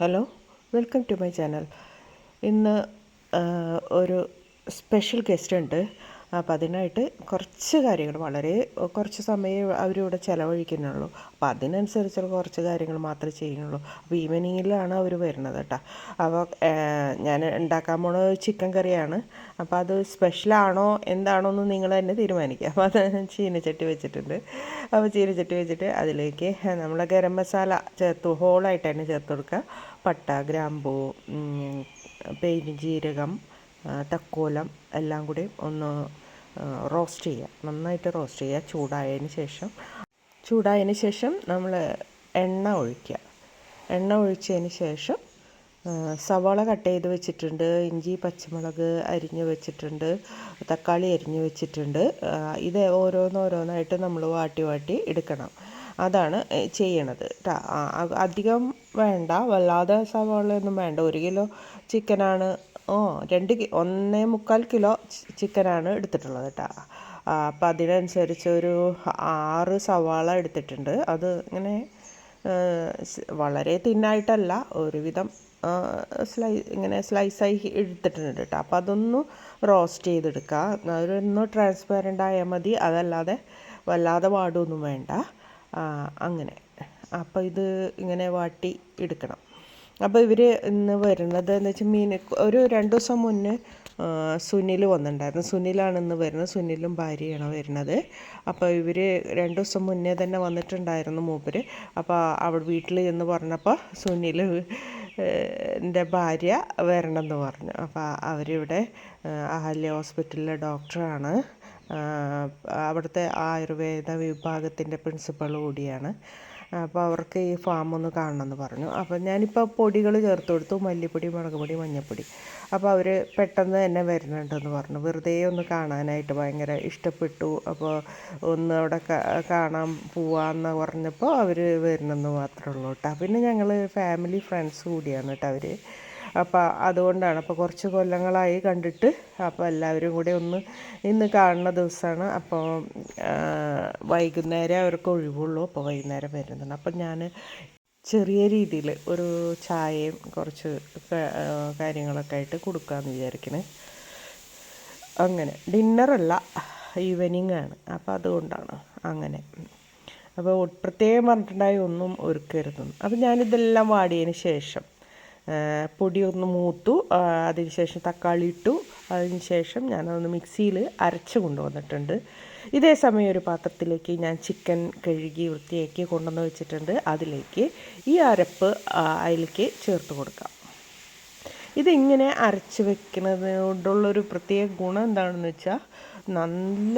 Hello welcome to my channel. ഇന്ന് ഒരു special guest ഉണ്ട്. അപ്പം അതിനായിട്ട് കുറച്ച് കാര്യങ്ങൾ വളരെ കുറച്ച് സമയം അവരിവിടെ ചിലവഴിക്കുന്നുള്ളൂ. അപ്പോൾ അതിനനുസരിച്ചുള്ള കുറച്ച് കാര്യങ്ങൾ മാത്രമേ ചെയ്യുന്നുള്ളൂ. അപ്പോൾ ഈവനിങ്ങിലാണ് അവർ വരുന്നത് കേട്ടോ. അപ്പോൾ ഞാൻ ഉണ്ടാക്കാൻ പോണത് ചിക്കൻ കറിയാണ്. അപ്പോൾ അത് സ്പെഷ്യലാണോ എന്താണോ എന്ന് നിങ്ങൾ തന്നെ തീരുമാനിക്കുക. അപ്പോൾ അത് ചീനച്ചട്ടി വെച്ചിട്ടുണ്ട്. അപ്പോൾ ചീനച്ചട്ടി വെച്ചിട്ട് അതിലേക്ക് നമ്മൾ ഗരം മസാല ചേർത്ത് ഹോളായിട്ട് തന്നെ ചേർത്ത് കൊടുക്കുക. പട്ട ഗ്രാമ്പൂ ആ, തക്കോലം എല്ലാം കൂടി ഒന്ന് റോസ്റ്റ് ചെയ്യുക നന്നായിട്ട് റോസ്റ്റ് ചെയ്യുക ചൂടായതിന് ശേഷം ചൂടായതിന് ശേഷം നമ്മൾ എണ്ണ ഒഴിക്കുക. എണ്ണ ഒഴിച്ചതിന് ശേഷം സവാള കട്ട് ചെയ്ത് വെച്ചിട്ടുണ്ട്. ഇഞ്ചി പച്ചമുളക് അരിഞ്ഞ് വെച്ചിട്ടുണ്ട്. തക്കാളി അരിഞ്ഞ് വെച്ചിട്ടുണ്ട്. ഇത് ഓരോന്നോരോന്നായിട്ട് നമ്മൾ വാട്ടി വാട്ടി എടുക്കണം. അതാണ് ചെയ്യണത്. അധികം വേണ്ട. വല്ലാതെ സവാളയൊന്നും വേണ്ട. ഒരു കിലോ ചിക്കനാണ് ഓ രണ്ട് ഒന്നേ മുക്കാൽ കിലോ ചിക്കനാണ് എടുത്തിട്ടുള്ളത് കേട്ടോ അപ്പം അതിനനുസരിച്ച് ഒരു ആറ് സവാള എടുത്തിട്ടുണ്ട്. അത് ഇങ്ങനെ വളരെ തിന്നായിട്ടല്ല ഒരുവിധം സ്ലൈ ഇങ്ങനെ സ്ലൈസായി എടുത്തിട്ടുണ്ട് കേട്ടോ അപ്പോൾ അതൊന്ന് റോസ്റ്റ് ചെയ്തെടുക്കുക അതൊന്ന് ട്രാൻസ്പെറന്റ് ആയാൽ മതി. അതല്ലാതെ വല്ലാതെ വാടൊന്നും വേണ്ട. അങ്ങനെ. അപ്പോൾ ഇത് ഇങ്ങനെ വാട്ടി എടുക്കണം. അപ്പോൾ ഇവർ ഇന്ന് വരുന്നത് എന്ന് വെച്ചാൽ മീൻ ഒരു രണ്ട് ദിവസം മുന്നേ സുനിൽ വന്നിട്ടുണ്ടായിരുന്നു. സുനിലാണ് ഇന്ന് വരുന്നത്. സുനിലും ഭാര്യയാണ് വരുന്നത്. അപ്പോൾ ഇവർ രണ്ട് ദിവസം മുന്നേ തന്നെ വന്നിട്ടുണ്ടായിരുന്നു മൂപ്പര്. അപ്പോൾ അവിടെ വീട്ടിൽ എന്ന് പറഞ്ഞപ്പോൾ സുനിൽ എന്റെ ഭാര്യ വരണമെന്ന് പറഞ്ഞു. അപ്പോൾ അവരിവിടെ അഹല്യ ഹോസ്പിറ്റലിലെ ഡോക്ടറാണ്. അവിടുത്തെ ആയുർവേദ വിഭാഗത്തിന്റെ പ്രിൻസിപ്പൾ കൂടിയാണ്. അപ്പോൾ അവർക്ക് ഈ ഫാം ഒന്ന് കാണണമെന്ന് പറഞ്ഞു. അപ്പോൾ ഞാനിപ്പോൾ പൊടികൾ ചേർത്ത് കൊടുത്തു. മല്ലിപ്പൊടി മുളക് പൊടി മഞ്ഞൾപ്പൊടി അപ്പോൾ അവർ പെട്ടെന്ന് തന്നെ വരുന്നുണ്ടെന്ന് പറഞ്ഞു. വെറുതെ ഒന്ന് കാണാനായിട്ട് ഭയങ്കര ഇഷ്ടപ്പെട്ടു. അപ്പോൾ ഒന്ന് അവിടെ കാണാൻ പോവാന്ന് പറഞ്ഞപ്പോൾ അവർ വരുന്നെന്ന് മാത്രമേ ഉള്ളൂ കേട്ടോ പിന്നെ ഞങ്ങൾ ഫാമിലി ഫ്രണ്ട്സ് കൂടിയാണ് കേട്ടോ അവർ അപ്പോൾ അതുകൊണ്ടാണ്. അപ്പോൾ കുറച്ച് കൊല്ലങ്ങളായി കണ്ടിട്ട് അപ്പോൾ എല്ലാവരും കൂടെ ഒന്ന് ഇന്ന് കാണുന്ന ദിവസമാണ്. അപ്പോൾ വൈകുന്നേരം അവർക്ക് ഒഴിവുള്ളൂ. അപ്പോൾ വൈകുന്നേരം വരുന്നുണ്ട്. അപ്പം ഞാൻ ചെറിയ രീതിയിൽ ഒരു ചായയും കുറച്ച് കാര്യങ്ങളൊക്കെ ആയിട്ട് കൊടുക്കാമെന്ന് വിചാരിക്കണേ. അങ്ങനെ. ഡിന്നറല്ല ഈവനിങ് ആണ് അപ്പോൾ അതുകൊണ്ടാണ് അങ്ങനെ. അപ്പോൾ പ്രത്യേകം പറഞ്ഞിട്ടുണ്ടായി ഒന്നും ഒരുക്കരുതെന്ന്. അപ്പോൾ ഞാനിതെല്ലാം വാടിയതിന് ശേഷം പൊടി ഒന്ന് മൂത്തു അതിനുശേഷം അതിന് ശേഷം തക്കാളി ഇട്ടു അതിന് ശേഷം ഞാനതൊന്ന് മിക്സിയിൽ അരച്ച് കൊണ്ടുവന്നിട്ടുണ്ട്. ഇതേ സമയം ഒരു പാത്രത്തിലേക്ക് ഞാൻ ചിക്കൻ കഴുകി വൃത്തിയാക്കി കൊണ്ടുവന്ന് വെച്ചിട്ടുണ്ട്. അതിലേക്ക് ഈ അരപ്പ് അതിലേക്ക് ചേർത്ത് കൊടുക്കാം. ഇതിങ്ങനെ അരച്ച് വെക്കുന്നതിനോടുള്ളൊരു പ്രത്യേക ഗുണം എന്താണെന്ന് വെച്ചാൽ നല്ല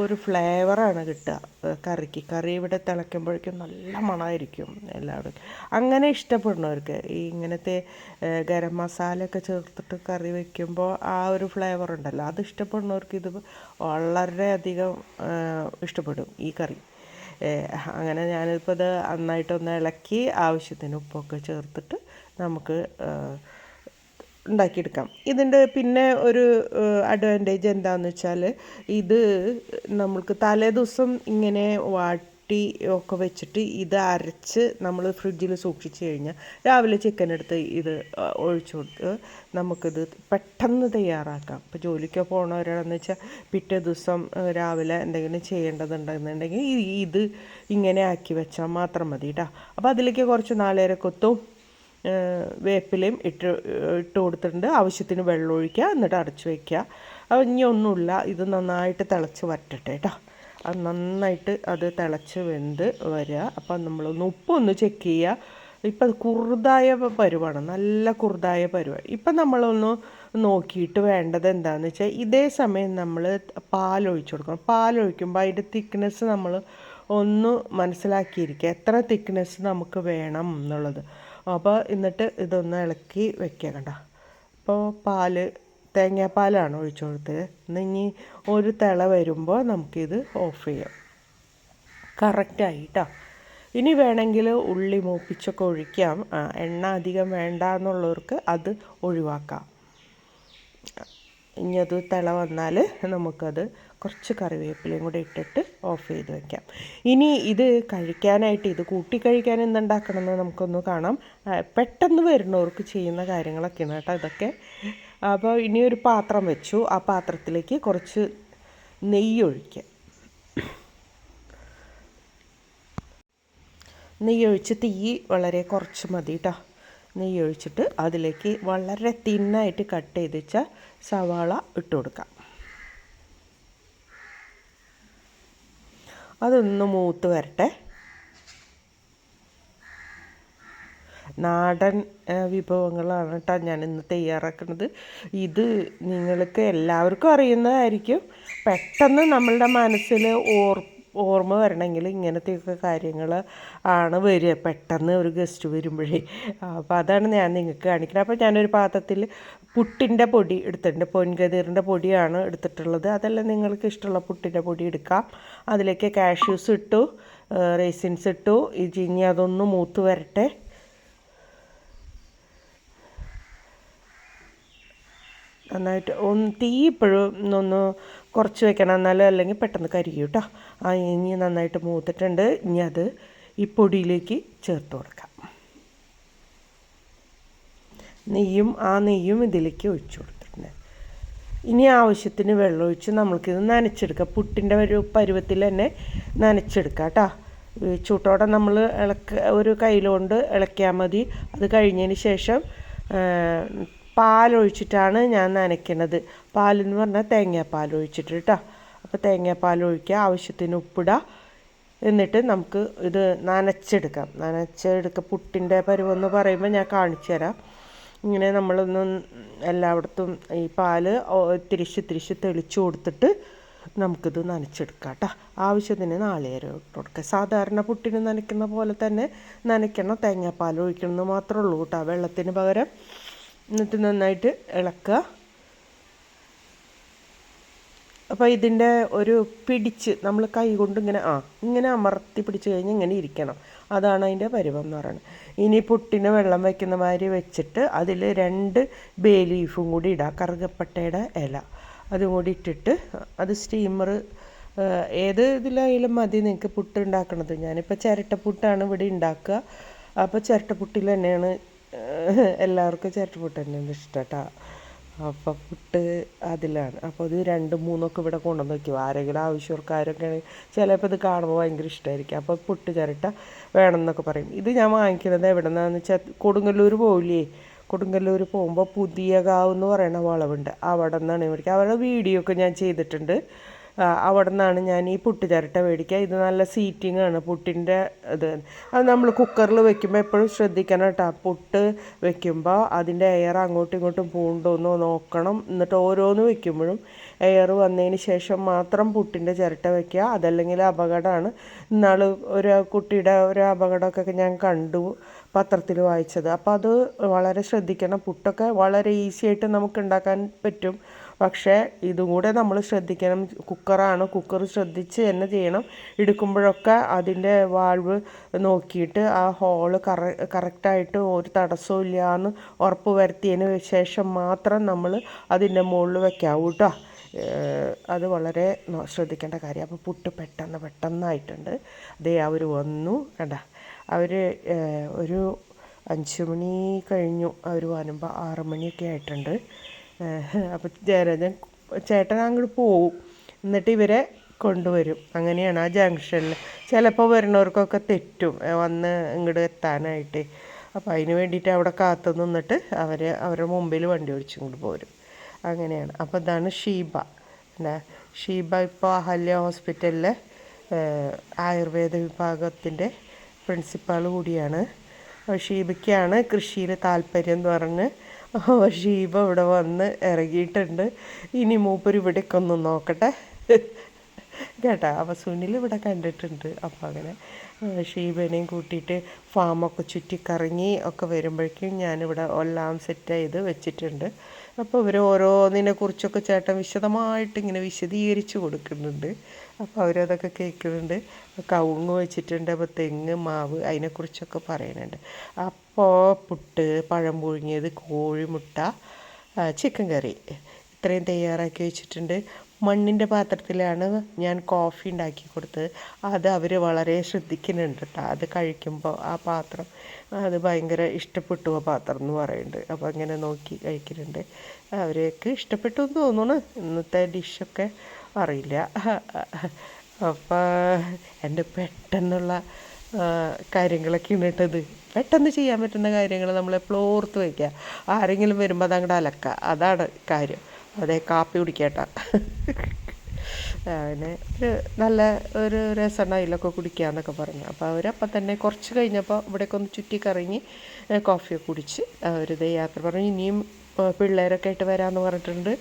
ഒരു ഫ്ലേവറാണ് കിട്ടുക. കറിക്ക്. കറി ഇവിടെ തിളയ്ക്കുമ്പോഴേക്കും നല്ല മണമായിരിക്കും എല്ലാവരും. അങ്ങനെ ഇഷ്ടപ്പെടുന്നവർക്ക് ഈ ഇങ്ങനത്തെ ഗരം മസാലയൊക്കെ ചേർത്തിട്ട് കറി വയ്ക്കുമ്പോൾ ആ ഒരു ഫ്ലേവർ ഉണ്ടല്ലോ. അത് ഇഷ്ടപ്പെടുന്നവർക്ക് ഇത് വളരെയധികം ഇഷ്ടപ്പെടും ഈ കറി. അങ്ങനെ ഞാനിപ്പോൾ ഇത് നന്നായിട്ടൊന്ന് ഇളക്കി ആവശ്യത്തിന് ഉപ്പൊക്കെ ചേർത്തിട്ട് നമുക്ക് ഉണ്ടാക്കിയെടുക്കാം. ഇതിന്റെ പിന്നെ ഒരു അഡ്വാന്റേജ് എന്താണെന്ന് വെച്ചാൽ ഇത് നമ്മൾക്ക് തലേ ദിവസം ഇങ്ങനെ വാട്ടി ഒക്കെ വെച്ചിട്ട് ഇത് അരച്ച് നമ്മൾ ഫ്രിഡ്ജിൽ സൂക്ഷിച്ച് കഴിഞ്ഞാൽ രാവിലെ ചിക്കൻ എടുത്ത് ഇത് ഒഴിച്ചു കൊടുത്ത് നമുക്കിത് പെട്ടെന്ന് തയ്യാറാക്കാം. ഇപ്പോൾ ജോലിക്ക് പോകണവരാണെന്ന് വെച്ചാൽ പിറ്റേ ദിവസം രാവിലെ എന്തെങ്കിലും ചെയ്യേണ്ടതുണ്ടെന്നുണ്ടെങ്കിൽ ഇത് ഇങ്ങനെ ആക്കി വെച്ചാൽ മാത്രം മതി കേട്ടോ അപ്പോൾ അതിലേക്ക് കുറച്ച് നാളേരക്കൊത്തും ഏഹ് വേപ്പിലയും ഇട്ട് ഇട്ട് കൊടുത്തിട്ടുണ്ട്. ആവശ്യത്തിന് വെള്ളം ഒഴിക്കുക എന്നിട്ട് അടച്ചു വയ്ക്കുക അപ്പോൾ ഇനി ഒന്നുമില്ല. ഇത് നന്നായിട്ട് തിളച്ച് വറ്റട്ടെ കേട്ടോ അത് നന്നായിട്ട് അത് തിളച്ച് വെന്ത് വരിക അപ്പം നമ്മളൊന്ന് ഉപ്പൊന്ന് ചെക്ക് ചെയ്യുക ഇപ്പം അത് കുറുതായ പരുവാണ്. നല്ല കുറുതായ പരുവാണ് ഇപ്പം നമ്മളൊന്ന് നോക്കിയിട്ട് വേണ്ടത് എന്താണെന്ന് വെച്ചാൽ ഇതേ സമയം നമ്മൾ പാലൊഴിച്ച് കൊടുക്കണം. പാലൊഴിക്കുമ്പോൾ അതിന്റെ തിക്നെസ് നമ്മൾ ഒന്ന് മനസ്സിലാക്കിയിരിക്കുക. എത്ര തിക്നെസ് നമുക്ക് വേണം എന്നുള്ളത്. അപ്പോൾ എന്നിട്ട് ഇതൊന്ന് ഇളക്കി വെക്കുക കണ്ട? അപ്പോൾ പാൽ തേങ്ങാപ്പാലാണ് ഒഴിച്ചു കൊടുത്തത് ഇനി ഒരു തിള വരുമ്പോൾ നമുക്കിത് ഓഫ് ചെയ്യാം. കറക്റ്റായി കേട്ടോ ഇനി വേണമെങ്കിൽ ഉള്ളി മൂപ്പിച്ചൊക്കെ ഒഴിക്കാം. എണ്ണ അധികം വേണ്ട എന്നുള്ളവർക്ക് അത് ഒഴിവാക്കാം. ഇനി അത് തിള വന്നാൽ നമുക്കത് കുറച്ച് കറിവേപ്പിലയും കൂടെ ഇട്ടിട്ട് ഓഫ് ചെയ്ത് വെക്കാം. ഇനി ഇത് കഴിക്കാനായിട്ട് ഇത് കൂട്ടി കഴിക്കാൻ എന്തുണ്ടാക്കണമെന്ന് നമുക്കൊന്ന് കാണാം. പെട്ടെന്ന് വരുന്നവർക്ക് ചെയ്യുന്ന കാര്യങ്ങളൊക്കെയാണ് കേട്ടോ ഇതൊക്കെ. അപ്പോൾ ഇനി ഒരു പാത്രം വെച്ചു. ആ പാത്രത്തിലേക്ക് കുറച്ച് നെയ്യ് ഒഴിക്കുക നെയ്യ് ഒഴിച്ച് തീ വളരെ കുറച്ച് മതി കേട്ടോ. നെയ്യ് ഒഴിച്ചിട്ട് അതിലേക്ക് വളരെ തിന്നായിട്ട് കട്ട് ചെയ്ത് സവാള ഇട്ട് കൊടുക്കാം. അതൊന്ന് മൂത്ത് വരട്ടെ. നാടൻ വിഭവങ്ങളാണ് കേട്ടോ ഞാൻ ഇന്ന് തയ്യാറാക്കുന്നത്. ഇത് നിങ്ങൾക്ക് എല്ലാവർക്കും അറിയുന്നതായിരിക്കും. പെട്ടെന്ന് നമ്മളുടെ മനസ്സിൽ ഓർ ഓർമ്മ വരണമെങ്കിൽ ഇങ്ങനത്തെയൊക്കെ കാര്യങ്ങൾ ആണ് വരിക. പെട്ടെന്ന് ഒരു ഗസ്റ്റ് വരുമ്പോഴേ. അപ്പോൾ അതാണ് ഞാൻ നിങ്ങൾക്ക് കാണിക്കുന്നത്. അപ്പോൾ ഞാനൊരു പാത്രത്തിൽ പുട്ടിന്റെ പൊടി എടുത്തിട്ടുണ്ട്. പൊൻകതിറിന്റെ പൊടിയാണ് എടുത്തിട്ടുള്ളത്. അതെല്ലാം നിങ്ങൾക്ക് ഇഷ്ടമുള്ള പുട്ടിന്റെ പൊടി എടുക്കാം. അതിലേക്ക് കാഷ്യൂസ് ഇട്ടു റേസിൻസ് ഇട്ടു. ഇനി അതൊന്ന് മൂത്ത് വരട്ടെ. നന്നായിട്ട് ഒന്ന് തീ ഇപ്പോഴും ഒന്ന് കുറച്ച് വെക്കണം. എന്നാലും അല്ലെങ്കിൽ പെട്ടെന്ന് കരിയും കേട്ടോ ആ ഇനി നന്നായിട്ട് മൂത്തിട്ടുണ്ട്. ഇനി അത് ഈ പൊടിയിലേക്ക് ചേർത്ത് കൊടുക്കാം. നെയ്യും ആ നെയ്യും ഇതിലേക്ക് ഒഴിച്ചു കൊടുത്തിട്ടുണ്ട്. ഇനി ആവശ്യത്തിന് വെള്ളം ഒഴിച്ച് നമ്മൾക്കിത് നനച്ചെടുക്കാം. പുട്ടിന്റെ ഒരു പരുവത്തിൽ തന്നെ നനച്ചെടുക്കാം കേട്ടോ ചൂട്ടോടെ നമ്മൾ ഇളക്ക ഒരു കയ്യിലുകൊണ്ട് ഇളക്കിയാൽ മതി. അത് കഴിഞ്ഞതിന് ശേഷം പാലൊഴിച്ചിട്ടാണ് ഞാൻ നനയ്ക്കണത് പാലെന്ന് പറഞ്ഞാൽ തേങ്ങാപ്പാൽ ഒഴിച്ചിട്ട് കേട്ടോ അപ്പോൾ തേങ്ങാപ്പാൽ ഒഴിക്കുക ആവശ്യത്തിന് ഉപ്പിടുക എന്നിട്ട് നമുക്ക് ഇത് നനച്ചെടുക്കാം. നനച്ചെടുക്കുക പുട്ടിന്റെ പരുവെന്ന് പറയുമ്പോൾ ഞാൻ കാണിച്ചു തരാം. ഇങ്ങനെ നമ്മളൊന്ന് എല്ലായിടത്തും ഈ പാൽ തിരിച്ച് തിരിച്ച് തെളിച്ചു കൊടുത്തിട്ട് നമുക്കിത് നനച്ചെടുക്കാം കേട്ടോ ആവശ്യത്തിന് നാളികേരം ഇട്ട് കൊടുക്കുക. സാധാരണ പുട്ടിന് നനയ്ക്കുന്ന പോലെ തന്നെ നനയ്ക്കണം. തേങ്ങാപ്പാൽ ഒഴിക്കണമെന്ന് മാത്രമേ ഉള്ളൂ കേട്ടോ വെള്ളത്തിന് പകരം എന്നിട്ട് നന്നായിട്ട് ഇളക്കുക. അപ്പോൾ ഇതിന്റെ ഒരു പിടിച്ച് നമ്മൾ കൈ കൊണ്ട് ഇങ്ങനെ ആ ഇങ്ങനെ അമർത്തി പിടിച്ച് കഴിഞ്ഞ് ഇങ്ങനെ ഇരിക്കണം. അതാണ് അതിന്റെ പരുവം എന്ന് പറയുന്നത്. ഇനി പുട്ടിന് വെള്ളം വയ്ക്കുന്ന മാതിരി വെച്ചിട്ട് അതിൽ രണ്ട് ബേ ലീഫും കൂടി ഇടാം. കറുകപ്പട്ടയുടെ ഇല. അതും കൂടി ഇട്ടിട്ട് അത് സ്റ്റീമർ ഏത് ഇതിലായാലും മതി നിങ്ങൾക്ക് പുട്ട് ഉണ്ടാക്കണത്. ഞാനിപ്പോൾ ചിരട്ടപ്പുട്ടാണ് ഇവിടെ ഉണ്ടാക്കുക. അപ്പോൾ ചിരട്ടപ്പുട്ടിൽ തന്നെയാണ് എല്ലാവർക്കും ചിരട്ടപ്പുട്ട് തന്നെയാണ് ഇഷ്ടം കേട്ടോ അപ്പം പുട്ട് അതിലാണ്. അപ്പോൾ ഇത് രണ്ട് മൂന്നൊക്കെ ഇവിടെ കൊണ്ടുവന്ന് വയ്ക്കും ആരെങ്കിലും ആവശ്യക്കാരൊക്കെ ചിലപ്പോൾ ഇത് കാണുമ്പോൾ ഭയങ്കര ഇഷ്ടമായിരിക്കും അപ്പോൾ പുട്ട് ചിരട്ട വേണം എന്നൊക്കെ പറയും. ഇത് ഞാൻ വാങ്ങിക്കുന്നത് എവിടെ നിന്നാന്ന് വെച്ചാൽ കൊടുങ്ങല്ലൂർ പോവില്ലേ? കൊടുങ്ങല്ലൂർ പോകുമ്പോൾ പുതിയ കാവ് എന്ന് പറയുന്ന വളവുണ്ട്. അവിടെ നിന്നാണ് മേടിക്കുക അവരുടെ വീഡിയോ ഒക്കെ ഞാൻ ചെയ്തിട്ടുണ്ട്. അവിടെ നിന്നാണ് ഞാൻ ഈ പുട്ട് ചിരട്ട മേടിക്കുക. ഇത് നല്ല സീറ്റിംഗ് ആണ് പുട്ടിന്റെ ഇത്. അത് നമ്മൾ കുക്കറിൽ വെക്കുമ്പോൾ എപ്പോഴും ശ്രദ്ധിക്കണം കേട്ടോ. പുട്ട് വെക്കുമ്പോൾ അതിന്റെ എയർ അങ്ങോട്ടും ഇങ്ങോട്ടും പൂണ്ടോന്നോ നോക്കണം. എന്നിട്ട് ഓരോന്ന് വെക്കുമ്പോഴും എയർ വന്നതിന് ശേഷം മാത്രം പുട്ടിന്റെ ചിരട്ട വെക്കുക. അതല്ലെങ്കിൽ അപകടമാണ്. ഇന്നാൾ ഒരു കുട്ടിയുടെ ഒരു അപകടമൊക്കെ ഞാൻ കണ്ടു പത്രത്തിൽ വായിച്ചത്. അപ്പോൾ അത് വളരെ ശ്രദ്ധിക്കണം. പുട്ടൊക്കെ വളരെ ഈസി ആയിട്ട് നമുക്ക് ഉണ്ടാക്കാൻ പറ്റും. പക്ഷേ ഇതും കൂടെ നമ്മൾ ശ്രദ്ധിക്കണം. കുക്കറാണ്. കുക്കർ ശ്രദ്ധിച്ച് തന്നെ ചെയ്യണം. എടുക്കുമ്പോഴൊക്കെ അതിന്റെ വാൾവ് നോക്കിയിട്ട് ആ ഹോൾ കറ കറക്റ്റായിട്ട് ഒരു തടസ്സവും ഇല്ലയെന്ന് ഉറപ്പ് വരുത്തിയതിന് ശേഷം മാത്രം നമ്മൾ അതിന്റെ മുകളിൽ വെക്കാവൂ കേട്ടോ അത് വളരെ ശ്രദ്ധിക്കേണ്ട കാര്യം. അപ്പോൾ പുട്ട് പെട്ടെന്ന് പെട്ടെന്നായിട്ടുണ്ട്. അതേ അവർ വന്നു. കണ്ട? അവർ ഒരു അഞ്ച് മണി കഴിഞ്ഞു. അവർ വരുമ്പോൾ ആറ് മണിയൊക്കെ ആയിട്ടുണ്ട്. അപ്പോൾ ജയരാജൻ ചേട്ടൻ അങ്ങോട്ട് പോവും. എന്നിട്ട് ഇവരെ കൊണ്ടുവരും. അങ്ങനെയാണ് ആ ജംഗ്ഷനിൽ ചിലപ്പോൾ വരുന്നവർക്കൊക്കെ തെറ്റും. വന്ന് ഇങ്ങോട്ട് എത്താനായിട്ട്. അപ്പോൾ അതിന് വേണ്ടിയിട്ട് അവിടെ കാത്തു നിന്നിട്ട് അവർ അവരുടെ മുമ്പിൽ വണ്ടി ഓടിച്ചു ഇങ്ങോട്ട് പോരും. അങ്ങനെയാണ്. അപ്പോൾ ഇതാണ് ഷീബ. പിന്നെ ഷീബ ഇപ്പോൾ അഹല്യ ഹോസ്പിറ്റലിലെ ആയുർവേദ വിഭാഗത്തിന്റെ പ്രിൻസിപ്പാൾ കൂടിയാണ്. ഷീബയ്ക്കാണ് കൃഷിയിൽ താല്പര്യം എന്ന് പറഞ്ഞ് ഷീബ ഇവിടെ വന്ന് ഇറങ്ങിയിട്ടുണ്ട്. ഇനി മൂപ്പര് ഇവിടേക്ക് ഒന്ന് നോക്കട്ടെ. കേട്ടോ അപ്പോൾ സുനിൽ ഇവിടെ കണ്ടിട്ടുണ്ട്. അപ്പോൾ അങ്ങനെ ഷീബനെയും കൂട്ടിയിട്ട് ഫാമൊക്കെ ചുറ്റിക്കറങ്ങി ഒക്കെ വരുമ്പോഴേക്കും ഞാനിവിടെ എല്ലാം സെറ്റ് ചെയ്ത് വെച്ചിട്ടുണ്ട്. അപ്പോൾ ഇവർ ഓരോന്നിനെ കുറിച്ചൊക്കെ ചേട്ടൻ വിശദമായിട്ട് ഇങ്ങനെ വിശദീകരിച്ച് കൊടുക്കുന്നുണ്ട്. അപ്പോൾ അവരതൊക്കെ കേൾക്കുന്നുണ്ട്. കവുങ്ങ് വെച്ചിട്ടുണ്ട്. അപ്പോൾ തെങ്ങ് മാവ് അതിനെക്കുറിച്ചൊക്കെ പറയുന്നുണ്ട് അപ്പോൾ പുട്ട് പഴം പുഴുങ്ങിയത് കോഴിമുട്ട ചിക്കൻ കറി. ഇത്രയും തയ്യാറാക്കി വെച്ചിട്ടുണ്ട്. മണ്ണിന്റെ പാത്രത്തിലാണ് ഞാൻ കോഫി ഉണ്ടാക്കി കൊടുത്തത്. അത് അവർ വളരെ ശ്രദ്ധിക്കുന്നുണ്ട് കേട്ടോ അത് കഴിക്കുമ്പോൾ ആ പാത്രം അത് ഭയങ്കര ഇഷ്ടപ്പെട്ടു ആ പാത്രം എന്ന് പറയുന്നുണ്ട് അപ്പോൾ അങ്ങനെ നോക്കി കഴിക്കുന്നുണ്ട്. അവർക്ക് ഇഷ്ടപ്പെട്ടു എന്ന് തോന്നുന്നു. ഇന്നത്തെ ഡിഷൊക്കെ അറിയില്ല. അപ്പോൾ എന്റെ പെട്ടെന്നുള്ള കാര്യങ്ങളൊക്കെ കേട്ടത് പെട്ടെന്ന് ചെയ്യാൻ പറ്റുന്ന കാര്യങ്ങൾ നമ്മൾ എപ്പോഴും ഓർത്ത് വയ്ക്കുക ആരെങ്കിലും വരുമ്പോൾ അത് അങ്ങോട്ട് അലക്കുക അതാണ് കാര്യം. അതെ കാപ്പി കുടിക്കട്ട. അങ്ങനെ ഒരു നല്ല ഒരു രസമാണ് അതിലൊക്കെ കുടിക്കാന്നൊക്കെ പറഞ്ഞു. അപ്പോൾ അവരപ്പം തന്നെ കുറച്ച് കഴിഞ്ഞപ്പോൾ ഇവിടേക്ക് ഒന്ന് ചുറ്റിക്കറങ്ങി കോഫിയൊക്കെ കുടിച്ച് അവരിത് യാത്ര പറഞ്ഞു. ഇനിയും പിള്ളേരൊക്കെ ആയിട്ട് വരാമെന്ന് പറഞ്ഞിട്ടുണ്ട്.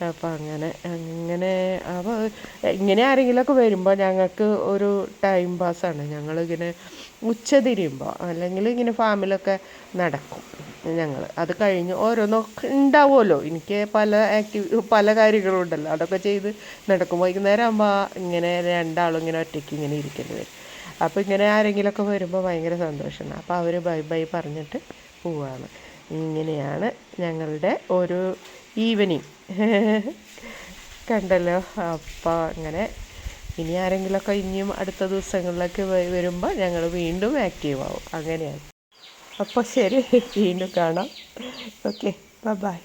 അപ്പോൾ അങ്ങനെ അങ്ങനെ അപ്പോൾ ഇങ്ങനെ ആരെങ്കിലുമൊക്കെ വരുമ്പോൾ ഞങ്ങൾക്ക് ഒരു ടൈം പാസ്സാണ് ഞങ്ങളിങ്ങനെ ഉച്ച തിരിയുമ്പോൾ അല്ലെങ്കിൽ ഇങ്ങനെ ഫാമിലൊക്കെ നടക്കും ഞങ്ങൾ അത് കഴിഞ്ഞ് ഓരോന്നൊക്കെ ഉണ്ടാവുമല്ലോ എനിക്ക് പല ആക്ടിവി പല കാര്യങ്ങളും ഉണ്ടല്ലോ. അതൊക്കെ ചെയ്ത് നടക്കും. വൈകുന്നേരം ആകുമ്പോൾ ഇങ്ങനെ രണ്ടാളും ഇങ്ങനെ ഒറ്റയ്ക്ക് ഇങ്ങനെ ഇരിക്കേണ്ടി വരും. അപ്പോൾ ഇങ്ങനെ ആരെങ്കിലുമൊക്കെ വരുമ്പോൾ ഭയങ്കര സന്തോഷമാണ്. അപ്പോൾ അവർ ബൈ ബൈ പറഞ്ഞിട്ട് പോവാണ്. ഇങ്ങനെയാണ് ഞങ്ങളുടെ ഒരു ഈവനിങ്. കണ്ടല്ലോ. അപ്പോൾ അങ്ങനെ ഇനി ആരെങ്കിലുമൊക്കെ ഇനിയും അടുത്ത ദിവസങ്ങളിലൊക്കെ വരുമ്പോൾ ഞങ്ങൾ വീണ്ടും ആക്റ്റീവ് ആവും. അങ്ങനെയാണ്. അപ്പോൾ ശരി വീണ്ടും കാണാം. Okay bye